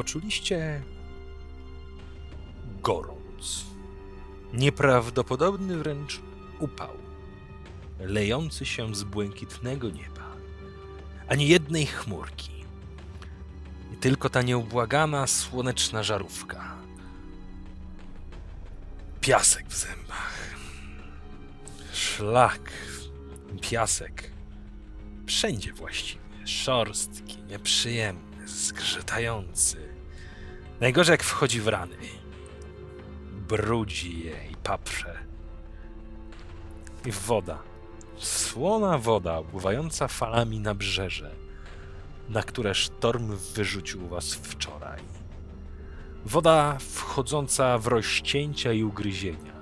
poczuliście gorąc. Nieprawdopodobny wręcz upał, lejący się z błękitnego nieba. Ani jednej chmurki. Tylko ta nieubłagana słoneczna żarówka. Piasek w zębach. Szlak. Piasek. Wszędzie właściwie. Szorstki, nieprzyjemny, zgrzytający. Najgorzej jak wchodzi w rany. Brudzi je i paprze. I woda. Słona woda opływająca falami na brzeże, na które sztorm wyrzucił was wczoraj. Woda wchodząca w rozcięcia i ugryzienia,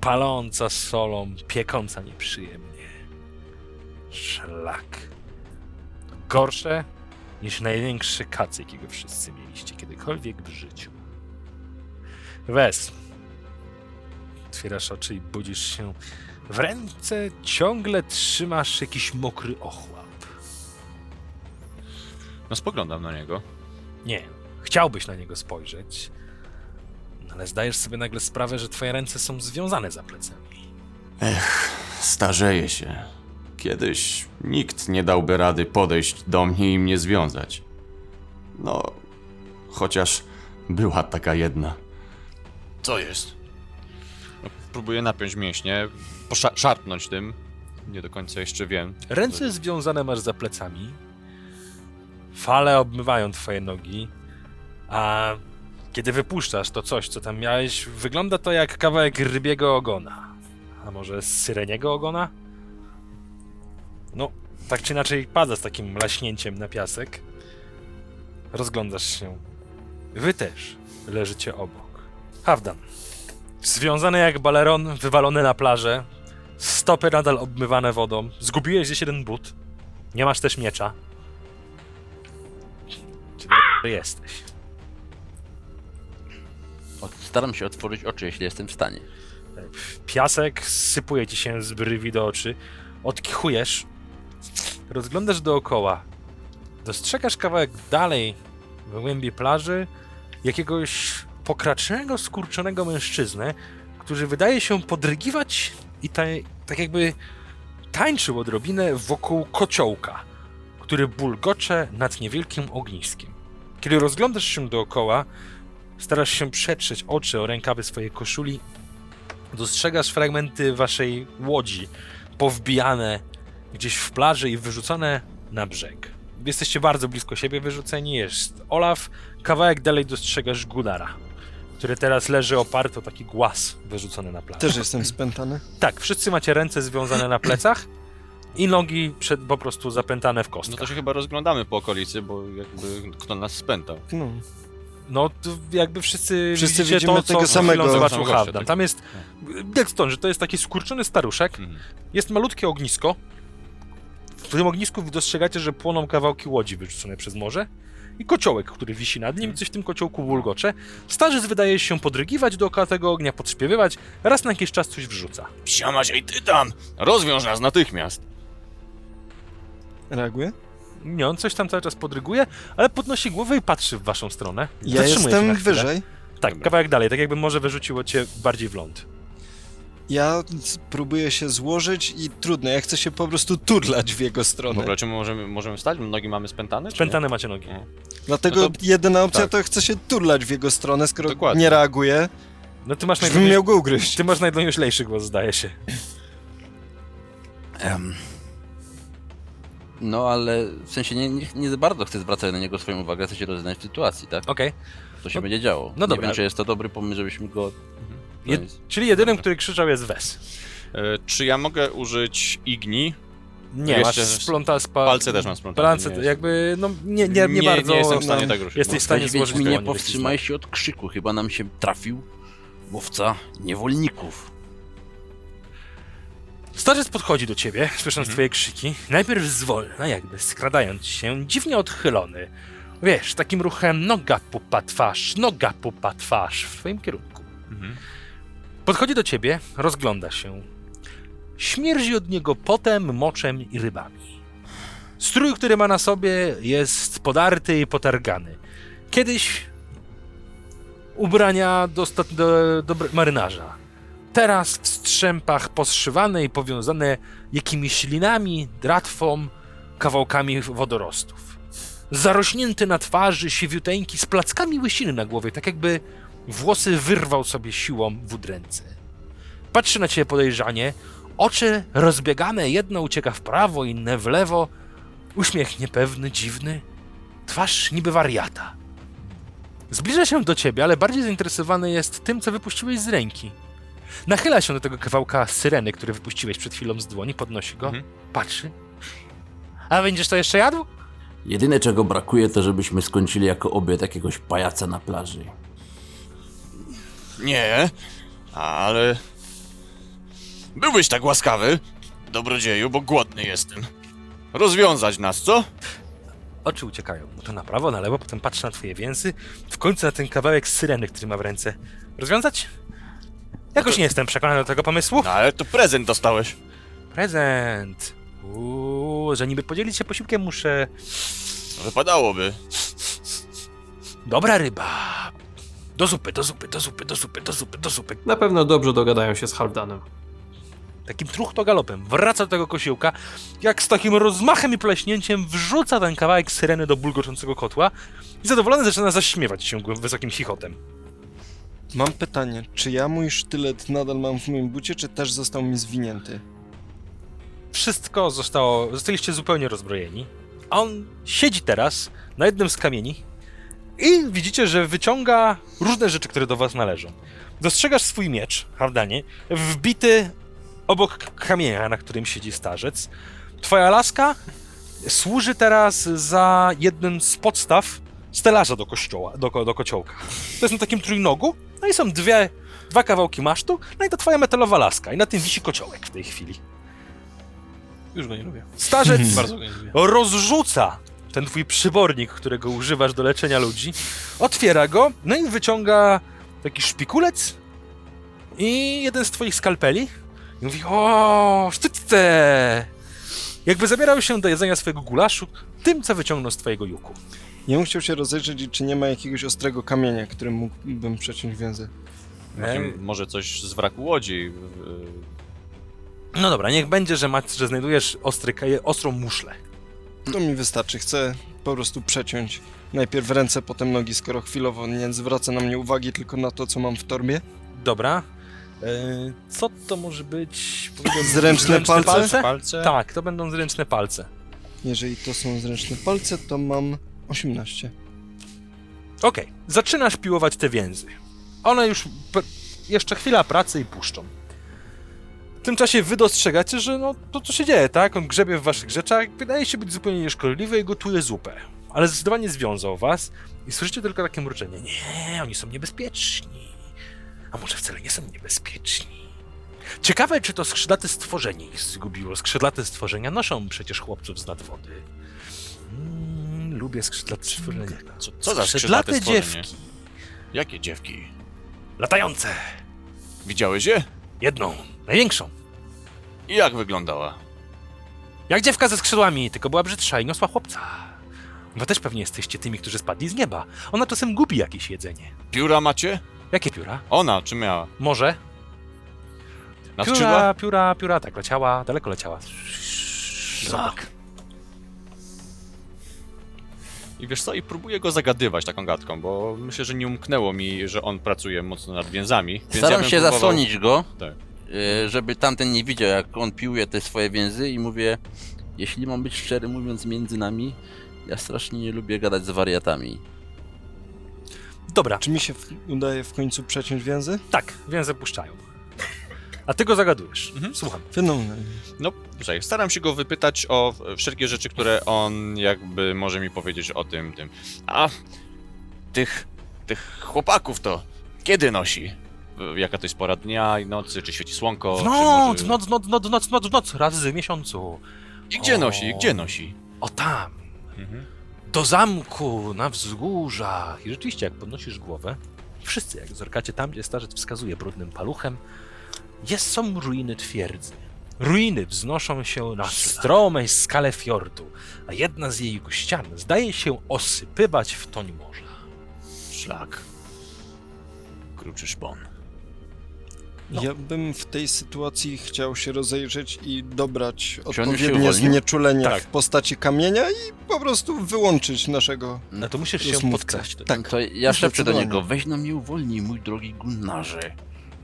paląca solą, piekąca nieprzyjemnie. Szlak. Gorsze niż największy kac, jakiego wszyscy mieliście kiedykolwiek w życiu. Wes. Otwierasz oczy i budzisz się. W ręce ciągle trzymasz jakiś mokry ochłap. No spoglądam na niego. Nie, chciałbyś na niego spojrzeć, ale zdajesz sobie nagle sprawę, że twoje ręce są związane za plecami. Starzeję się. Kiedyś nikt nie dałby rady podejść do mnie i mnie związać. No, chociaż była taka jedna. Co jest? No, próbuję napiąć mięśnie, szarpnąć tym. Nie do końca jeszcze wiem. Ręce związane masz za plecami. Fale obmywają twoje nogi, a kiedy wypuszczasz to coś, co tam miałeś, wygląda to jak kawałek rybiego ogona. A może syreniego ogona? No, tak czy inaczej pada z takim laśnięciem na piasek. Rozglądasz się. Wy też leżycie obok. Hawdan. Związany jak baleron, wywalony na plażę, stopy nadal obmywane wodą, zgubiłeś gdzieś jeden but, nie masz też miecza. Czy jesteś? Od- Staram się otworzyć oczy, jeśli jestem w stanie. Piasek sypuje ci się z brwi do oczy, odkichujesz, rozglądasz dookoła, dostrzegasz kawałek dalej w głębi plaży jakiegoś pokracznego, skurczonego mężczyznę, który wydaje się podrygiwać i ta, tak jakby tańczył odrobinę wokół kociołka, który bulgocze nad niewielkim ogniskiem. Kiedy rozglądasz się dookoła, starasz się przetrzeć oczy o rękawy swojej koszuli dostrzegasz fragmenty waszej łodzi powbijane gdzieś w plaży i wyrzucone na brzeg. Jesteście bardzo blisko siebie wyrzuceni. Jest Olaf, kawałek dalej dostrzegasz Gunara, który teraz leży oparty o taki głaz wyrzucony na plażę. Też jestem spętany. Tak, wszyscy macie ręce związane na plecach i nogi przed, po prostu zapętane w kostkę. No to się chyba rozglądamy po okolicy, bo jakby kto nas spętał. No. No, to jakby wszyscy, Wszyscy widzicie widzimy to, co tego chwilą samego. zobaczył gościa, Halfdan. tak. Tam jest, jak stąd, że to jest taki skurczony staruszek, Mhm. jest malutkie ognisko. W tym ognisku dostrzegacie, że płoną kawałki łodzi wyrzucone przez morze i kociołek, który wisi nad nim, coś w tym kociołku bulgocze. Starzec wydaje się podrygiwać dookoła tego ognia, podśpiewywać, raz na jakiś czas coś wrzuca. Psiamać, ej ty tam! Rozwiąż nas natychmiast! Reaguje? Nie, on coś tam cały czas podryguje, ale podnosi głowę i patrzy w waszą stronę. Ja Zatrzymuje się na jestem chwilę. wyżej. Tak, Dobra. kawałek dalej, tak jakby może wyrzuciło cię bardziej w ląd. Ja próbuję się złożyć i trudno, ja chcę się po prostu turlać w jego stronę. Dobra, czy my możemy, możemy wstać? Nogi mamy spętane? czy? Spętane macie nogi. Mhm. Dlatego No to- jedyna opcja tak. to chcę się turlać w jego stronę, skoro Dokładnie. nie reaguje, No ty masz żebym miał go ugryźć. Ty masz najdłużejszy głos, zdaje się. Em. No ale w sensie nie, nie, nie za bardzo chcę zwracać na niego swoją uwagę, chcę się rozeznać w sytuacji, tak? Okej. Co się No- będzie działo. no nie dobra. wiem, czy jest to dobry pomysł, żebyśmy go... Nic. Czyli jedynym, Dobrze. który krzyczał jest Wes. E, czy ja mogę użyć igni? Nie, masz spląta spa... palce też mam splątane, Palce, nie jakby, no nie, nie, nie, bardzo... Nie jestem w stanie no, tak ruszyć. jesteś w stanie złożyć jeśli powstrzymaj się od krzyku, chyba nam się trafił łowca niewolników. Starzec podchodzi do ciebie, słysząc Mhm. twoje krzyki. Najpierw zwolna, jakby skradając się, dziwnie odchylony. Wiesz, takim ruchem noga pupa twarz, noga pupa twarz w twoim kierunku. Mhm. Podchodzi do ciebie, rozgląda się. Śmierdzi od niego potem, moczem i rybami. Strój, który ma na sobie, jest podarty i potargany. Kiedyś ubrania do, do, do marynarza. Teraz w strzępach poszywane i powiązane jakimiś linami, dratwą, kawałkami wodorostów. Zarośnięty na twarzy, siwiuteńki z plackami łysiny na głowie, tak jakby włosy wyrwał sobie siłą w udręce. Patrzy na ciebie podejrzanie, oczy rozbiegane, jedno ucieka w prawo, inne w lewo, uśmiech niepewny, dziwny, twarz niby wariata. Zbliża się do ciebie, ale bardziej zainteresowany jest tym, co wypuściłeś z ręki. Nachyla się do tego kawałka syreny, który wypuściłeś przed chwilą z dłoni, podnosi go, Mhm. patrzy. A będziesz to jeszcze jadł? Jedyne czego brakuje to żebyśmy skończyli jako obiad jakiegoś pajaca na plaży. Nie, ale... Byłbyś tak łaskawy, dobrodzieju, bo głodny jestem. Rozwiązać nas, co? Oczy uciekają mu to na prawo, na lewo, potem patrzy na twoje więzy, w końcu na ten kawałek syreny, który ma w ręce. Rozwiązać? Jakoś nie jestem przekonany do tego pomysłu. No ale to prezent dostałeś. Prezent. Uuu, że niby podzielić się posiłkiem muszę... Wypadałoby. Dobra ryba. Do zupy, do zupy, do zupy, do zupy, do zupy, do zupy. Na pewno dobrze dogadają się z Halfdanem. Takim truchto galopem wraca do tego kosiłka, jak z takim rozmachem i pleśnięciem wrzuca ten kawałek syreny do bulgoczącego kotła i zadowolony zaczyna zaśmiewać się głę- wysokim chichotem. Mam pytanie, czy ja mój sztylet nadal mam w moim bucie, czy też został mi zwinięty? Wszystko zostało, zostaliście zupełnie rozbrojeni. A on siedzi teraz na jednym z kamieni i widzicie, że wyciąga różne rzeczy, które do was należą. Dostrzegasz swój miecz, Hardanie, wbity obok kamienia, na którym siedzi starzec. Twoja laska służy teraz za jednym z podstaw stelaża do kościoła, do, ko- do kociołka. To jest na takim trójnogu, no i są dwie, dwa kawałki masztu, no i to twoja metalowa laska i na tym wisi kociołek w tej chwili. Już go nie lubię. Starzec Bardzo go nie lubię. rozrzuca ten twój przybornik, którego używasz do leczenia ludzi, otwiera go, no i wyciąga taki szpikulec i jeden z twoich skalpeli i mówi, o, sztycte! Jakby zabierał się do jedzenia swojego gulaszu tym, co wyciągnął z twojego juku. Ja bym chciał się rozejrzeć, czy nie ma jakiegoś ostrego kamienia, którym mógłbym przeciąć więzy. Właśnie Może coś z wraku łodzi. yy, No dobra, niech będzie, że, masz, że znajdujesz ostry, ostrą muszlę. To mi wystarczy, chcę po prostu przeciąć. Najpierw ręce, potem nogi, skoro chwilowo nie zwraca na mnie uwagi tylko na to, co mam w torbie. Dobra. E, co to może być? Powiedziałbym, Zręczne palce? palce? Tak, to będą zręczne palce. Jeżeli to są zręczne palce, to mam 18. Okej, zaczynasz piłować te więzy. One już jeszcze chwila pracy i puszczą. W tym czasie wy dostrzegacie, że no to co się dzieje, tak? On grzebie w waszych rzeczach, wydaje się być zupełnie nieszkodliwy i gotuje zupę. Ale zdecydowanie związał was i słyszycie tylko takie mruczenie. Nie, oni są niebezpieczni. A może wcale nie są niebezpieczni. Ciekawe, czy to skrzydlate stworzenie ich zgubiło. Skrzydlate stworzenia noszą przecież chłopców z nadwody. Mm, lubię skrzydlate stworzenia. Co, co za skrzydlate Skrzydlate dziewki. Jakie dziewki? Latające. Widziałeś je? Jedną. Największą. I jak wyglądała? Jak dziewka ze skrzydłami, tylko była brzydsza i niosła chłopca. Wy też pewnie jesteście tymi, którzy spadli z nieba. Ona czasem gubi jakieś jedzenie. Pióra macie? Jakie pióra? Ona, czy miała? Może? Na Pióra, skrzydła? pióra, pióra, tak, leciała, daleko leciała. Ząbek. I wiesz co, i próbuję go zagadywać taką gadką, bo myślę, że nie umknęło mi, że on pracuje mocno nad więzami. Więc ja Staram bym się próbował- zasłonić go, Tak. y, żeby tamten nie widział, jak on piłuje te swoje więzy i mówię, jeśli mam być szczery mówiąc między nami, ja strasznie nie lubię gadać z wariatami. Dobra, Czy mi się w, udaje w końcu przeciąć więzy? tak, więzy puszczają. A ty go zagadujesz. Słucham. Fenomenalnie. No, słuchaj, staram się go wypytać o wszelkie rzeczy, które on jakby może mi powiedzieć o tym, tym. A tych, tych chłopaków to kiedy nosi? Jaka to jest pora dnia i nocy, czy świeci słonko? W noc, może- w noc, w noc, w noc, w noc, w noc, w noc, razy w miesiącu. I gdzie O. nosi? Gdzie nosi? O tam, Mhm. do zamku, na wzgórzach. I rzeczywiście, jak podnosisz głowę, wszyscy jak zerkacie tam, gdzie starzec wskazuje brudnym paluchem, jest, są ruiny twierdzy. Ruiny wznoszą się na stromej skale fiordu, a jedna z jej ścian zdaje się osypywać w toń morza. szlak. Kruczy szpon. Ja bym w tej sytuacji chciał się rozejrzeć i dobrać się odpowiednie uwolnił? znieczulenia Tak. w postaci kamienia i po prostu wyłączyć naszego... No to musisz się Rozmówcę. podkraść. Tak. To ja szepczę do zdecydowanie. niego, weź no mnie uwolnij, mój drogi Gunnarze.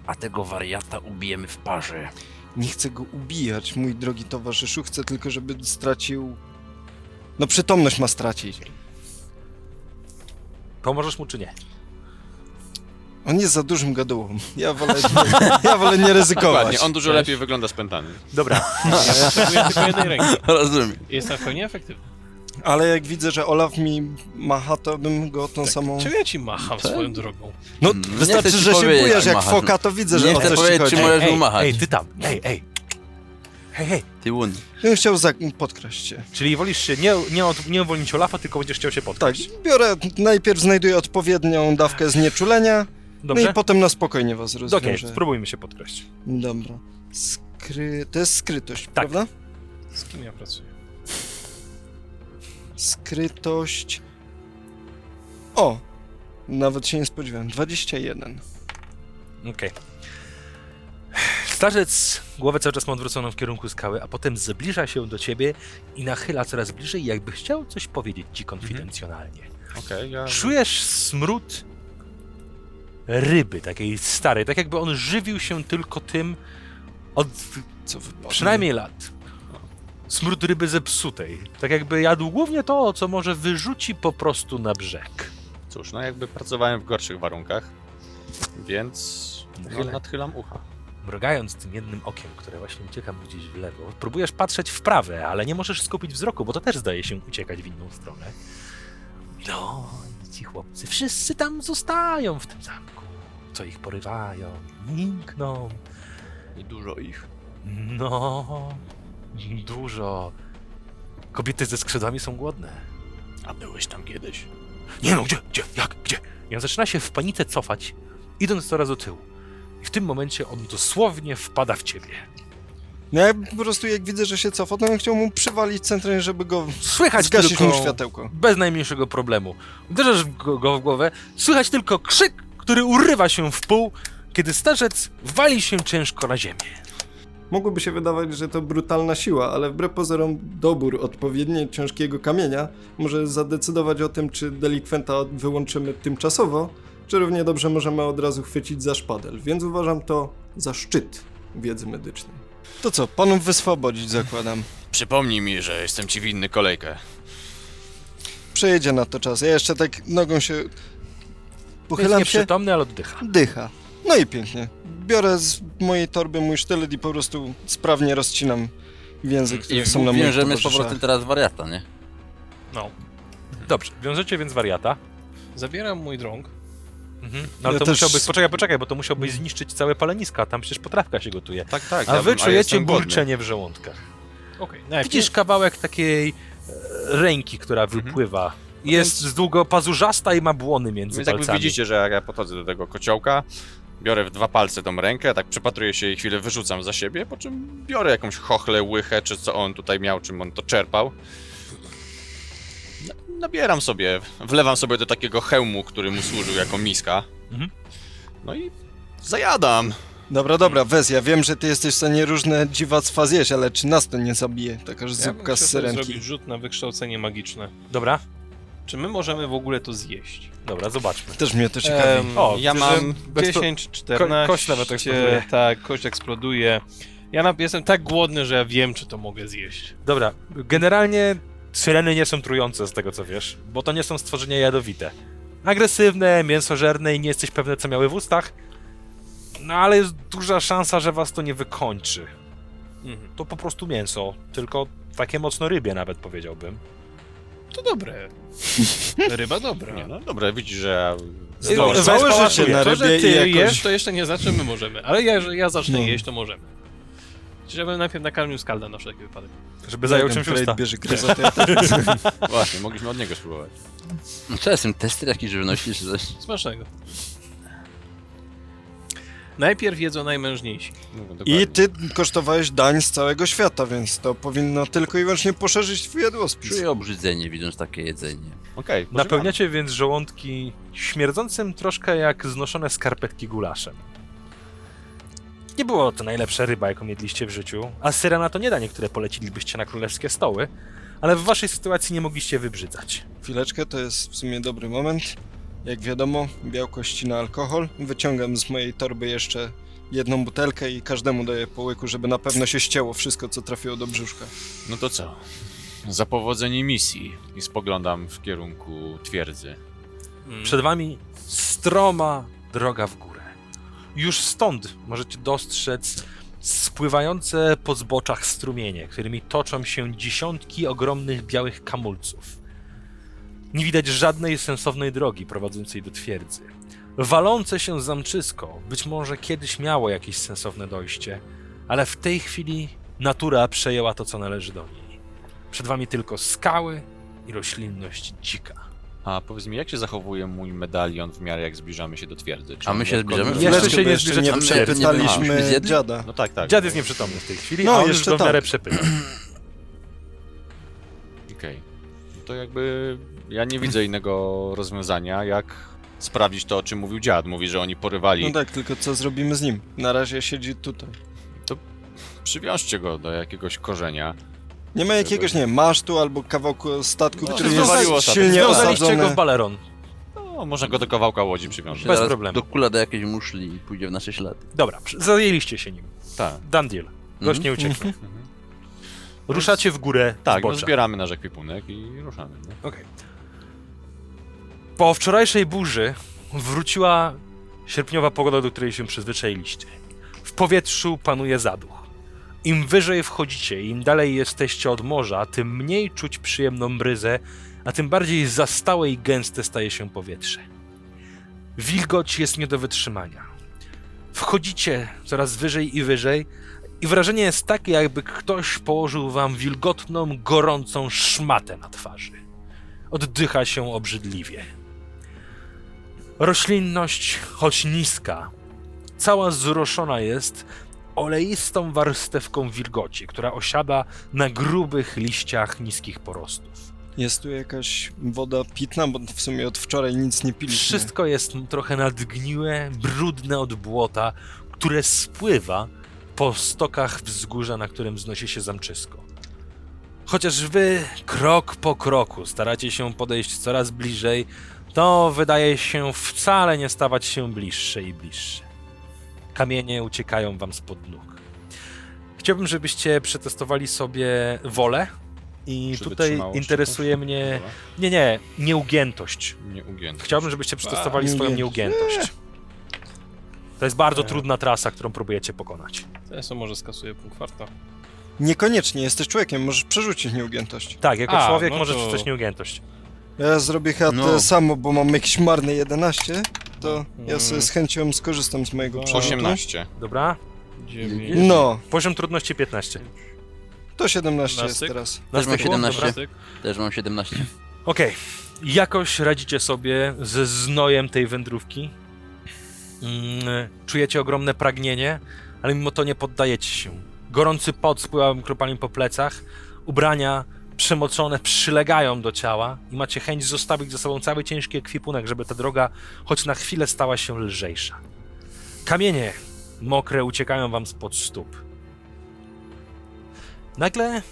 A tego wariata ubijemy w parze. Nie chcę go ubijać, mój drogi towarzyszu, chcę tylko, żeby stracił... No przytomność ma stracić. Pomożesz mu czy nie? On jest za dużym gadułą. Ja wolę, nie, ja wolę nie ryzykować. Dokładnie, on dużo lepiej wygląda spętany. Dobra, Ja potrzebuję tylko jednej ręki. Rozumiem. Jestem w pełni efektywny. Ale jak widzę, że Olaf mi macha, to bym go tą samą... Czemu ja ci macham Tak? swoją drogą? No, Mm, wystarczy, chcę ci że się powiedzieć, bujesz jak machasz. foka, to widzę, że Nie o chcę coś ci powiedzieć, chodzi. czy możesz ej, mu machać. ej, ty tam, ej, ej. Hej, hej. Ty łun. Ja bym chciał za... podkraść się. Czyli wolisz się nie, nie, od, nie uwolnić Olafa, tylko będziesz chciał się Tak, biorę, najpierw znajduję odpowiednią dawkę znieczulenia, Dobrze? no i potem na spokojnie was Okej, rozwiążę. spróbujmy się podkraść. Dobra. Skry... To jest skrytość, Tak. prawda? Z kim ja pracuję? Skrytość... O! Nawet się nie spodziewałem. 21. Okej. Starzec głowę cały czas ma odwróconą w kierunku skały, a potem zbliża się do ciebie i nachyla coraz bliżej, jakby chciał coś powiedzieć ci konfidencjonalnie. Okej, ja... Czujesz smród ryby, takiej starej, tak jakby on żywił się tylko tym od Co przynajmniej lat. Smród ryby zepsutej. Tak jakby jadł głównie to, co może wyrzuci po prostu na brzeg. Cóż, no jakby pracowałem w gorszych warunkach, więc Nachylaj. nadchylam ucha. Mrugając tym jednym okiem, które właśnie ucieka mu gdzieś w lewo, próbujesz patrzeć w prawe, ale nie możesz skupić wzroku, bo to też zdaje się uciekać w inną stronę. No, ci chłopcy wszyscy tam zostają w tym zamku. Co ich porywają, nikną. I dużo ich. No, dużo. Kobiety ze skrzydłami są głodne. A byłeś tam kiedyś? Nie no, gdzie, gdzie, jak, gdzie? I on zaczyna się w panice cofać, idąc coraz do tyłu. I w tym momencie on dosłownie wpada w ciebie. No ja po prostu jak widzę, że się cofa, to bym chciał mu przywalić centralnie, żeby go Słychać zgasić tylko... mu światełko. Bez najmniejszego problemu. Uderzasz go, go w głowę, słychać tylko krzyk, który urywa się w pół, kiedy starzec wali się ciężko na ziemię. Mogłoby się wydawać, że to brutalna siła, ale wbrew pozorom dobór odpowiednio ciężkiego kamienia może zadecydować o tym, czy delikwenta wyłączymy tymczasowo, czy równie dobrze możemy od razu chwycić za szpadel, więc uważam to za szczyt wiedzy medycznej. To co, panów wyswobodzić zakładam. Przypomnij mi, że jestem ci winny kolejkę. Przejedzie na to czas. Ja jeszcze tak nogą się... Jest Pochylam się, nieprzytomny, ale oddycha. dycha. No i pięknie. Biorę z mojej torby mój sztylet i po prostu sprawnie rozcinam więzy, które I są na moich wiążemy z towarzyszach. powrotem teraz wariata, nie? No. Dobrze, wiążecie więc wariata. Zabieram mój drąg. Mhm. No ale Ja to też- musiałbyś, poczekaj, poczekaj, bo to musiałbyś zniszczyć całe paleniska, tam przecież potrawka się gotuje. Tak, tak. A ja wy bym- czujecie jestem głodny. burczenie w żołądkach. Okej, najpierw... Widzisz kawałek takiej e, ręki, która Mhm. wypływa. Jest z długo pazurzasta i ma błony między Więc jakby palcami. widzicie, że jak ja podchodzę do tego kociołka, biorę w dwa palce tą rękę, tak przypatruję się i chwilę wyrzucam za siebie, po czym biorę jakąś chochlę, łychę, czy co on tutaj miał, czym on to czerpał. Na- Nabieram sobie, wlewam sobie do takiego hełmu, który mu służył jako miska. Mhm. No i zajadam. Dobra, dobra, Wez, ja wiem, że ty jesteś w stanie różne dziwactwa zjeść, ale czy nas to nie zabije? Taka Ja zupka z syrenki. zrobić rzut na wykształcenie magiczne. Dobra, Czy my możemy w ogóle to zjeść? dobra, zobaczmy. Też mnie to ciekawi. Em, O, ja że mam 10, 14. kość nawet eksploduje. Tak, kość eksploduje. Ja na, jestem tak głodny, że ja wiem, czy to mogę zjeść. Dobra, generalnie syreny nie są trujące z tego co wiesz, bo to nie są stworzenia jadowite. Agresywne, mięsożerne i nie jesteś pewny co miały w ustach. No ale jest duża szansa, że was to nie wykończy. Mhm. To po prostu mięso, tylko takie mocno rybie nawet powiedziałbym. To dobre. Ryba dobra. Nie, no dobra, widzisz, że ja... Się Zapakuję. na To, że rybie ty i jakoś... jesz, to jeszcze nie znaczy, my możemy. Ale ja, że ja zacznę No. jeść, to możemy. Czyli ja bym najpierw nakarmił skalda na wszelki wypadek. Żeby zajął czymś usta. Bierze gryzę, to ja też. Właśnie, mogliśmy od niego spróbować. No co jest ten tester jakiejś żywności czy coś? Smacznego. Najpierw jedzą najmężniejsi. No. I ty kosztowałeś dań z całego świata, więc to powinno tylko i wyłącznie poszerzyć twój jadłospis. Czuję obrzydzenie widząc takie jedzenie. Okej, może Napełniacie więc żołądki śmierdzącym troszkę jak znoszone skarpetki gulaszem. Nie było to najlepsza ryba, jaką jedliście w życiu, a syra na to nie da niektóre polecilibyście na królewskie stoły, ale w waszej sytuacji nie mogliście wybrzydzać. Chwileczkę, to jest w sumie dobry moment. Jak wiadomo, białko ścina alkohol. Wyciągam z mojej torby jeszcze jedną butelkę i każdemu daję po łyku, żeby na pewno się ścięło wszystko, co trafiło do brzuszka. No to co? Za powodzenie misji i spoglądam w kierunku twierdzy. Przed wami stroma droga w górę. Już stąd możecie dostrzec spływające po zboczach strumienie, którymi toczą się dziesiątki ogromnych białych kamulców. Nie widać żadnej sensownej drogi prowadzącej do twierdzy. Walące się zamczysko być może kiedyś miało jakieś sensowne dojście, ale w tej chwili natura przejęła to, co należy do niej. Przed wami tylko skały i roślinność dzika. A powiedz mi, jak się zachowuje mój medalion w miarę jak zbliżamy się do twierdzy? Czy A my się lekko zbliżamy? Jeszcze się nie jeszcze zbliżacie nie twierdzy. Myśmy przepytaliśmy zjedli? dziada. No tak, tak. Dziad jest nieprzytomny w tej chwili, No, a on jeszcze już go w miarę tak. przepyta. Okej. To jakby ja nie widzę innego rozwiązania, jak sprawdzić to, o czym mówił dziad. Mówi, że oni porywali. No tak, tylko co zrobimy z nim? Na razie siedzi tutaj. Przywiążcie go do jakiegoś korzenia. Nie ma jakiegoś, nie wiem, masztu albo kawałku statku, No, który zwaliło jest statek. silnie Związaliście go w baleron. No, można go do kawałka łodzi przywiązać. Bez Zaraz problemu. Dokula do jakiejś muszli i pójdzie w nasze ślady. Dobra, przy- zajęliście się nim. Tak. Done deal. Gość nie ucieknie. Mhm. Ruszacie w górę Tak, no zbocza. zbieramy nasz ekwipunek i ruszamy. Okej. Po wczorajszej burzy wróciła sierpniowa pogoda, do której się przyzwyczailiście. W powietrzu panuje zaduch. Im wyżej wchodzicie, im dalej jesteście od morza, tym mniej czuć przyjemną bryzę, a tym bardziej zastałe i gęste staje się powietrze. Wilgoć jest nie do wytrzymania. Wchodzicie coraz wyżej i wyżej, i wrażenie jest takie, jakby ktoś położył wam wilgotną, gorącą szmatę na twarzy. Oddycha się obrzydliwie. Roślinność, choć niska, cała zroszona jest oleistą warstewką wilgoci, która osiada na grubych liściach niskich porostów. Jest tu jakaś woda pitna, bo w sumie od wczoraj nic nie piliśmy. Wszystko jest trochę nadgniłe, brudne od błota, które spływa po stokach wzgórza, na którym wznosi się zamczysko. Chociaż wy krok po kroku staracie się podejść coraz bliżej, to wydaje się wcale nie stawać się bliższe i bliższe. Kamienie uciekają wam spod nóg. Chciałbym, żebyście przetestowali sobie wolę i Czy tutaj wytrzymałość interesuje mnie... Dobra. Nie, nie, nieugiętość. Chciałbym, żebyście przetestowali A, swoją nieugiętość. To jest bardzo Nie. trudna trasa, którą próbujecie pokonać. To ja sobie może skasuję punkt farta. Niekoniecznie, jesteś człowiekiem, możesz przerzucić nieugiętość. Tak, jako A, człowiek no możesz to- przeczytać nieugiętość. Ja zrobię chyba No. to samo, bo mam jakieś marne 11, to ja sobie Mm. z chęcią skorzystam z mojego No. przerzutu. 18. Dobra? Dziewięć. No, Poziom trudności 15. to 17 jest teraz. Też mam styku? 17. Dobra. Też mam 17. Okej. Jakoś radzicie sobie ze znojem tej wędrówki. Mm, czujecie ogromne pragnienie, ale mimo to nie poddajecie się. Gorący pot spływa wam kropami po plecach, ubrania przemoczone przylegają do ciała i macie chęć zostawić ze sobą cały ciężki ekwipunek, żeby ta droga choć na chwilę stała się lżejsza. Kamienie mokre uciekają wam spod stóp. Nagle,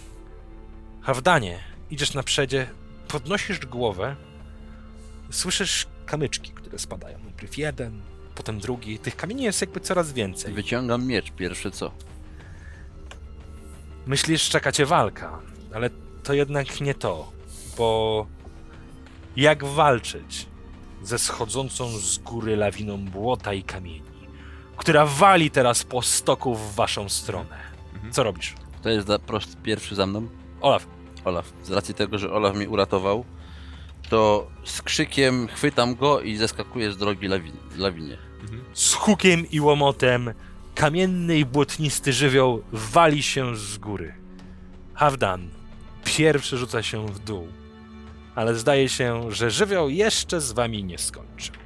Hawdanie, idziesz na przedzie, podnosisz głowę, słyszysz kamyczki, które spadają. Najpierw jeden, potem drugi. Tych kamieni jest jakby coraz więcej. Wyciągam miecz, pierwsze co. Myślisz, czeka cię walka, ale to jednak nie to, bo jak walczyć ze schodzącą z góry lawiną błota i kamieni, która wali teraz po stoku w waszą stronę? Mhm. Co robisz? To jest za, prost, pierwszy za mną. Olaf, Olaf. Z racji tego, że Olaf mnie uratował, to z krzykiem chwytam go i zeskakuję z drogi lawi lawinie. Z hukiem i łomotem kamienny i błotnisty żywioł wali się z góry. Havdan pierwszy rzuca się w dół, ale zdaje się, że żywioł jeszcze z wami nie skończył.